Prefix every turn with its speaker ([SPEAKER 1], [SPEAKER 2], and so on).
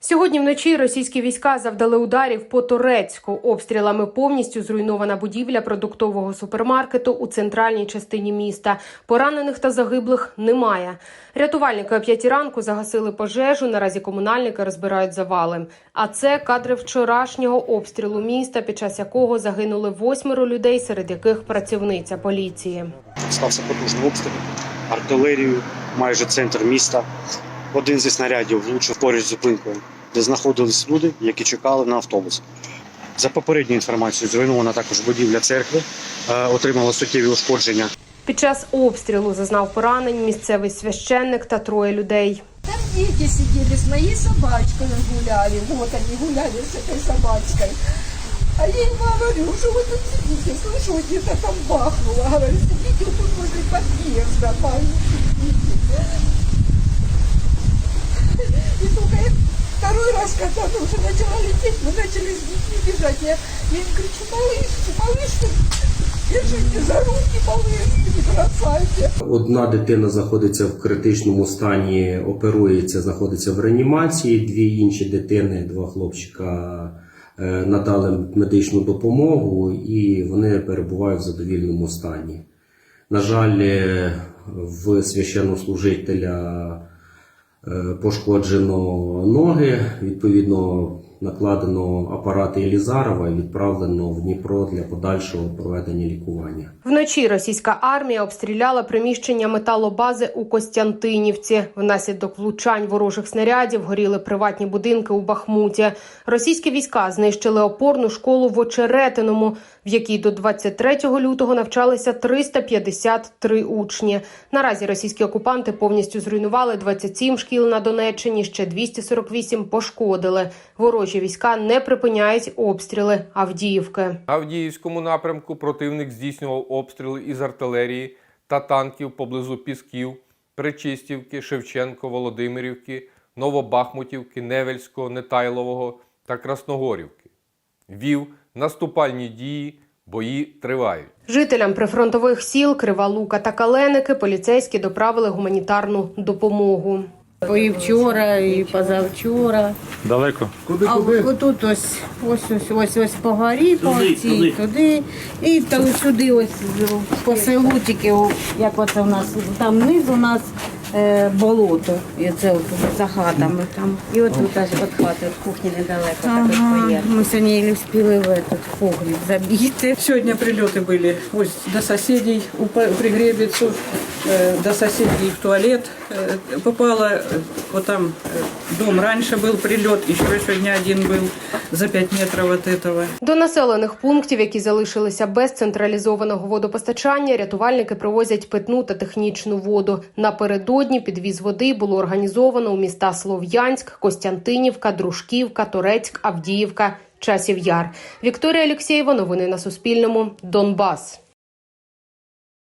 [SPEAKER 1] Сьогодні вночі російські війська завдали ударів по Турецьку. Обстрілами повністю зруйнована будівля продуктового супермаркету у центральній частині міста. Поранених та загиблих немає. Рятувальники о п'ятій ранку загасили пожежу. Наразі комунальники розбирають завали. А це кадри вчорашнього обстрілу міста, під час якого загинули восьмеро людей, серед яких працівниця поліції.
[SPEAKER 2] стався потужний обстріл, артилерію, майже центр міста. Один зі снарядів влучив поруч з зупинкою, де знаходились люди, які чекали на автобус. За попередньою інформацією, зруйнована також будівля церкви, е, отримала суттєві ушкодження.
[SPEAKER 1] Під час обстрілу зазнав поранень місцевий священник та троє людей.
[SPEAKER 3] Там дети сидели с моей собачкой гуляли. Вот они гуляли с этой собачкой. А я им говорю, что вы тут сидите, слышу, вот где-то там бахнуло. Говорю, сидите вот тут возле подъезда, маме, когда она уже начала лететь, мы начали с детьми бежать. Я, я им кричу, малышки, малышки, держите за руки, малышки, не бросайте.
[SPEAKER 4] Одна дитина знаходиться в критичному стані, оперується, знаходиться в реанімації. Дві інші дитини, два хлопчика е, надали медичну допомогу і вони перебувають в задовільному стані. На жаль, е, в священнослужителя е, пошкоджено ноги, відповідно накладено апарати Елізарова і відправлено в Дніпро для подальшого проведення лікування.
[SPEAKER 1] Вночі російська армія обстріляла приміщення металобази у Костянтинівці. Внаслідок влучань ворожих снарядів горіли приватні будинки у Бахмуті. Російські війська знищили опорну школу в Очеретиному, в якій до 23 лютого навчалися 353 учні. Наразі російські окупанти повністю зруйнували 27 шкіл на Донеччині, ще 248 пошкодили. Ворожі війська не припиняють обстріли Авдіївки.
[SPEAKER 5] На Авдіївському напрямку противник здійснював обстріли із артилерії та танків поблизу Пісків, Причистівки, Шевченко, Володимирівки, Новобахмутівки, Невельського, Нетайлового та Красногорівки. Вів наступальні дії, бої тривають.
[SPEAKER 1] Жителям прифронтових сіл Крива Лука та Каленики поліцейські доправили гуманітарну допомогу.
[SPEAKER 6] І вчора, і позавчора.
[SPEAKER 2] Далеко.
[SPEAKER 6] а отут ось, ось, ось, ось, ось по горі, по цій, туди, і там сюди ось по селу тільки, о, як оце у нас, там низ у нас болото, і це от за хатами там. І от тут аж від хати, від кухні недалеко, так
[SPEAKER 7] Ага,
[SPEAKER 6] ось Ми сьогодні не встигли в этот погріб забігти.
[SPEAKER 7] Сегодня прилеты были ось до соседей, у П- Пригребицу, э, до соседей в туалет э, попало. Э, Вот там э, дом раньше был прилет, еще сегодня один был за 5 метров от этого.
[SPEAKER 1] До населених пунктів, які залишилися без централізованого водопостачання, рятувальники привозять питну та технічну воду. Напередодні підвіз води було організовано у міста Слов'янськ, Костянтинівка, Дружківка, Турецьк, Авдіївка, Часів Яр. Вікторія Алєксєєва. Новини на Суспільному. Донбас.